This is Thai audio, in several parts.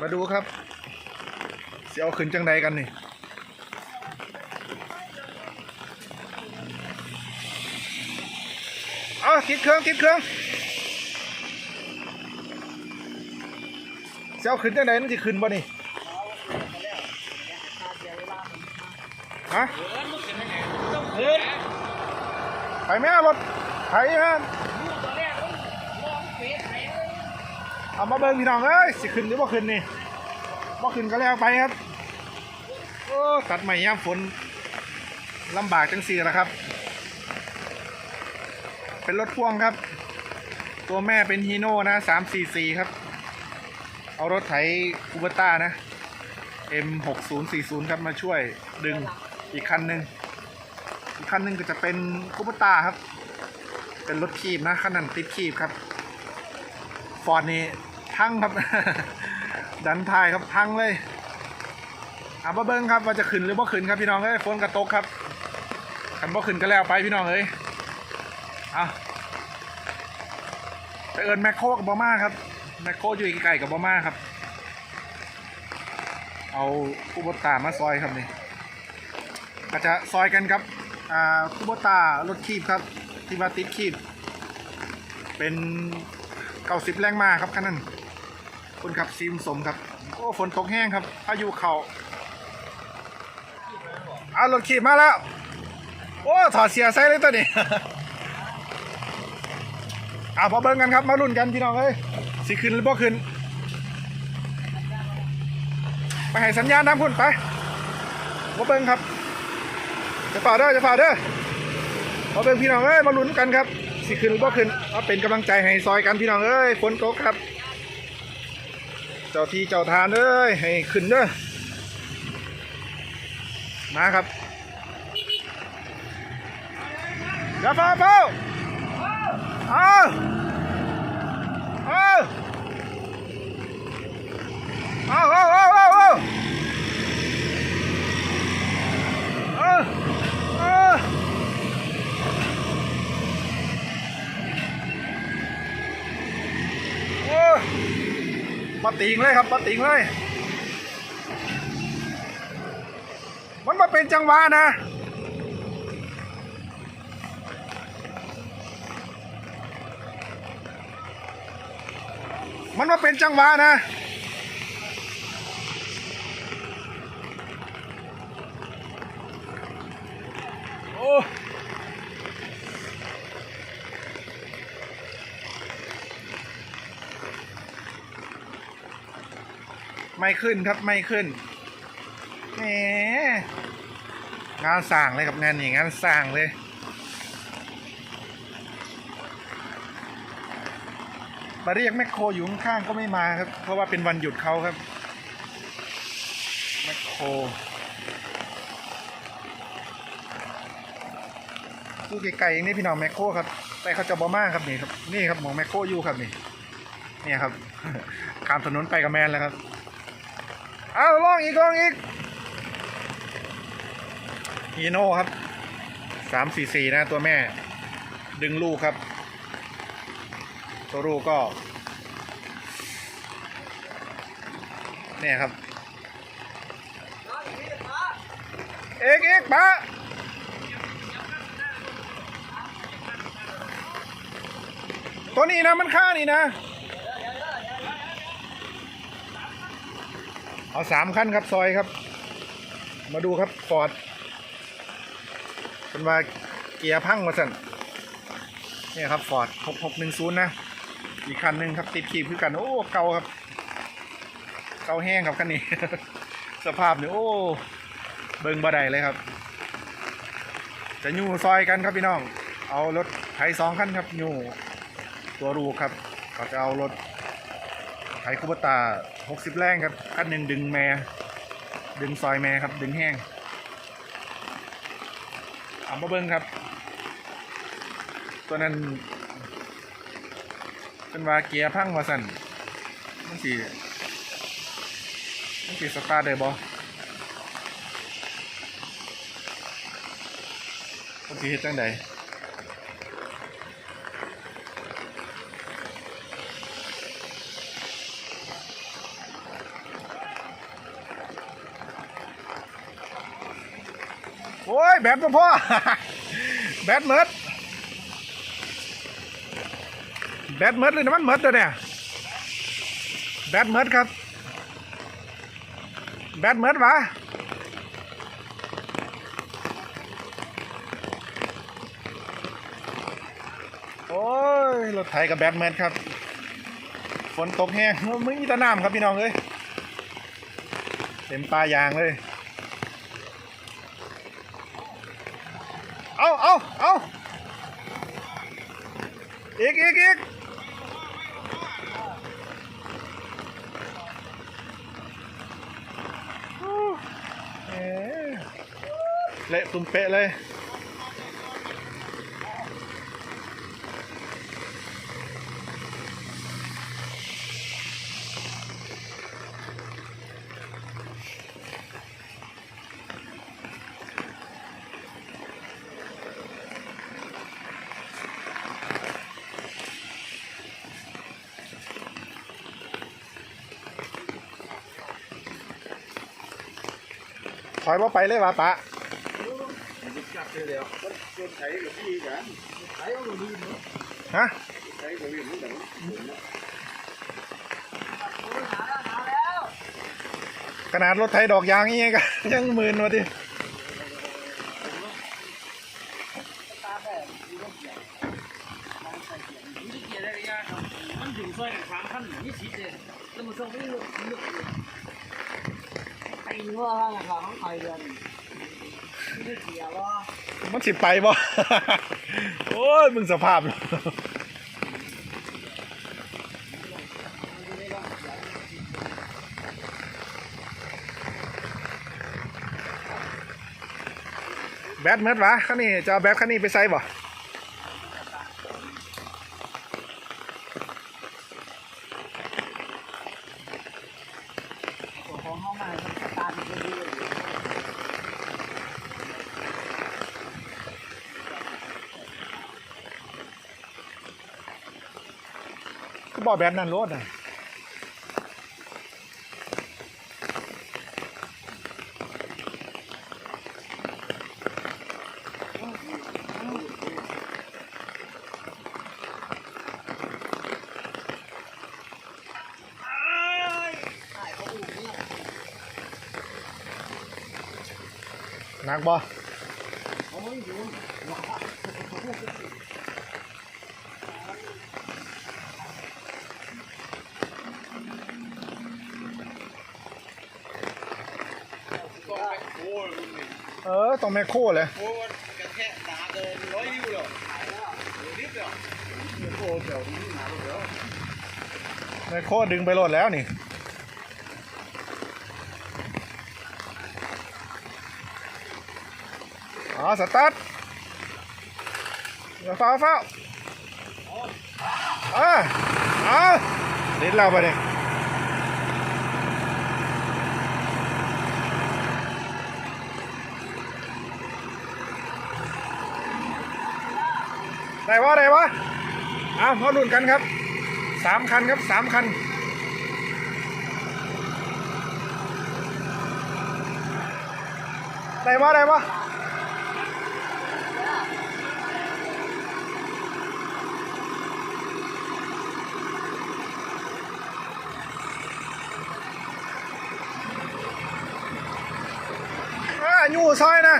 มาดูครับเสียวขึ้นจังใดกันนี่เอาติดเครื่องติดเครื่องเสียวขึ้นจังใดมันจะขึ้นบ่นี่ฮะต้องคืนไปไหมอะรถไถฮะ ลูกตัวแรกต้องมองเฟซไหนเลย เอามาเบิ่งพี่น้องเอ้ยสิขึ้นหรือบ่ขึ้นนี่บ่ขึ้นก็แล้วไปครับโอ้ตัดใหม่ยามฝนลำบากจังสี่ละครับ เป็นรถพ่วงครับ ตัวแม่เป็นฮีโน่นะสามสี่สี่ครับ เอารถไถคูเบต้านะ M 6 0 4 0 ครับมาช่วยดึงอีกคันหนึ่งอีกคันหนึ่งก็จะเป็นคูเบต้าครับ เป็นรถคีบนะคันนั้นติดคีบครับฟอร์ดนี่ พังครับ ดันทายครับพังเลยอามาเบิ้งครับว่าจะขึ้นหรือบ่ขึ้นครับพี่น้องเอ้ยฝนกระตกครับขันบ่ขึ้นก็แล้วไปพี่น้องเอ้ยเอาไปเอิญแมคโครกับบอมาครับแมคโครอยู่ใกล้ๆกับบอมาครับ เอาคูโบตามาซอยครับนี่ก็จะซอยกันครับอ่าคูโบตารถคีบครับ ที่ว่าติดคีบ เป็นเก้าสิบแรงมาครับคันนั้น คนขับซีมสมครับ โอ้ฝนตกแห้งครับพายุเขาเอารถขี่มาแล้ว โอ้ถอดเสียใส่เลยตัวนี้เอามาเบิ่งกันครับ มาลุ้นกันพี่น้องเอ้ยสิขึ้นหรือบ่ขึ้น ไปให้สัญญาณน้ำพุ่นไปมาเบิ่งครับ จะฝ่าเด้อจะฝ่าเด้อมาเบิ่งพี่น้องเอ้ยมาลุ้นกันครับ สิขึ้นหรือบ่ขึ้นเอาเป็นกำลังใจให้ซอยกันพี่น้องเอ้ยฝนตกครับ เจ้าที่เจ้าทานเอ้ยให้ขึ้นเด้อมาครับอย่าฟ้าเฝ้าเอาเอาเอาเอาเอาเอา โอ้ยมา ติงเลยครับมาติงเลย มันมาเป็นจังหวะนะมันมาเป็นจังหวะนะ ไม่ขึ้นครับไม่ขึ้นแหมงานสร้างเลยครับงานนี้งานสร้างเลยมาเรียกแมคโครอยู่ข้างๆก็ไม่มาครับ เพราะว่าเป็นวันหยุดเขาครับแมคโครตู้ไกลๆนี่พี่น้องแมคโครครับ แต่เขาจะบอมากครับนี่ครับนี่ครับหมองแมคโครอยู่ครับนี่เนี่ยครับข้ามถนนไปกับแมนแล้วครับ เอาลองอีกลองอีกฮีโน่ครับสามสี่สี่นะตัวแม่ ดึงลูกครับ ตัวลูกก็ เนี่ยครับ เอกเอกปะตัวนี้นะมันค่านี่นะ เอาสามขั้นครับซอยครับ มาดูครับฟอร์ดเป็นว่าเกียร์พังมาสั่นนี่ครับฟอร์ดหกหกหนึ่งศูนย์นะ อีกคันหนึ่งครับติดขีบคือกัน โอ้เก่าครับ เก่าแห้งครับคันนี้ สภาพเนี่ยโอ้ เบิ่งบ่ได้เลยครับ จะยู่ซอยกันครับพี่น้อง เอารถไถสองคันครับยู่ตัวรูครับเขาจะเอารถ ไถคูปตา 60 แรงครับคันหนึ่งดึงแม่ดึงซอยแม่ครับ ดึงแห้งเอามาเบิ้งครับ ตัวนั้นเป็นว่าเกียร์พังมาสั่นมันสีมันสีสตาร์ทได้บ่มันสีเฮ็ดจังใด อ้ย แบตพ่อ แบตเมิดแบตเมิดเลยนะมันเมิดตัวเนี่ย แบตเมิดครับ แบตเมิดวะโอ้ย รถไถกับแบตเมิดครับ ฝนตกแห้งโอ้มึงมีตะน้ำครับพี่น้องเอ้ยเต็มปลายางเลย เอาเอาอีกอีกอีกเละตุ่มเป๊ะเลย ถอยมาไปเลยวะปะจับไปแล้วมันคนไถกับพี่กันไถเอาหนูดีเนาะฮะขนาดรถไถดอกยางนี่ก็ยังหมื่นวะดินี่เกียร์ได้ระยะครับมันถึงซอยกันสามขั้นนี่สิเลยแล้วมันส่งไม่ลึกลึก มันเกียว่ามันสิไปบ่ โอ้ย มึงสภาพ แบตเมิดวะคันนี้จะเอาแบตคันนี้ไปใส่บ่ ของห้องมามันสตาร์ทมันดีเลย ก็ บอกแบตนั่นรถอะหนักบ่ เออต้องแมคโครเลยโอ้วันกระแทกตาเดินร้อยยิ้วเลยรีบเลยโอ้เดี๋ยวนี้หนาเดี๋ยวแมคโครดึงไปโหลดแล้วนี่อ๋อสตาร์ทอย่าฟ้าวฟ้าวอ่าอ่าเด็ดเราไปเนี่ย ได้วะได้วะเอามาลุ้นกันครับสามคันครับสามคันได้วะได้วะอ่าอยู่ซอยนะ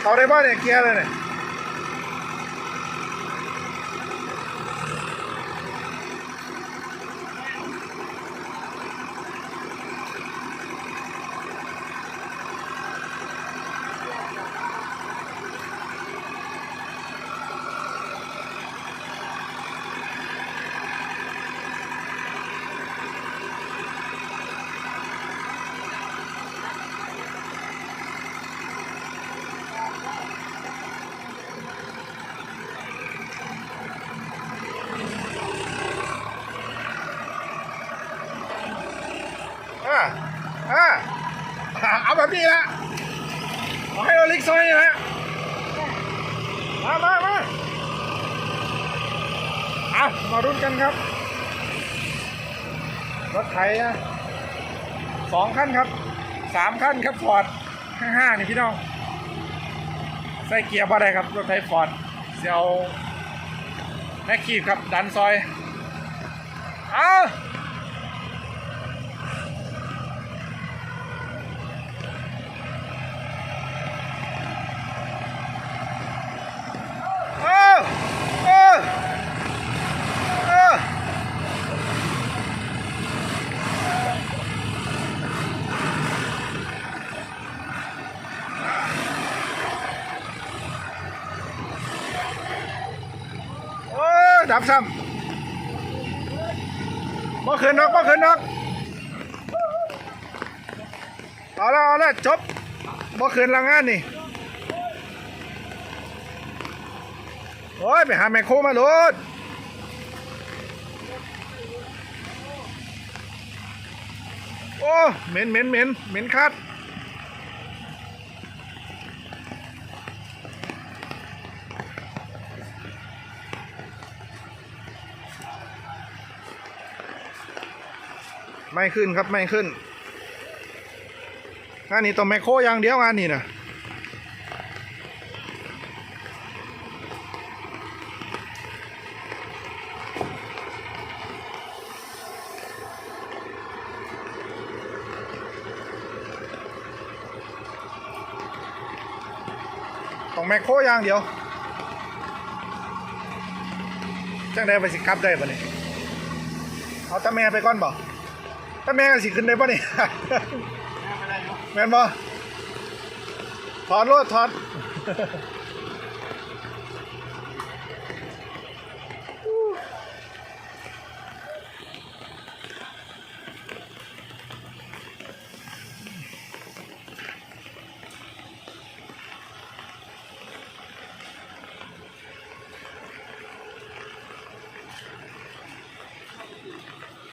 เขาได้บ้านเนี่ยเกียร์เลยเนี่ย มามามาเอามารุ่นกันครับ รถไถนะสองขั้นครับสามขั้นครับฟอร์ดข้างห้านี่พี่น้อง ใส่เกียร์บ่ได้ครับ รถไถฟอร์ดเสียวแม็กคีบครับ ดันซอยอาเอาเอาเอาโดับซ้ำบ่ขึ้นนกบ่ขึ้นนกเอาละเอาละจบบ่ขึ้นและงานนี่โอ้ยไปหาแมคโครมาโลดโอ้เหม็นเหม็นเหม็นเหม็นคัด ไม่ขึ้นครับไม่ขึ้นงานนี้ต้องแมคโครอย่างเดียวงานนี้นะต้องแมคโครอย่างเดียวจังได้ไปสิกลับได้ปะเนี่ยเอาตาแม่ไปก่อนบ่ ตาแม่ก็สิขึ้นได้ปะเนี่ยแม่นบ่ถอดรถถอด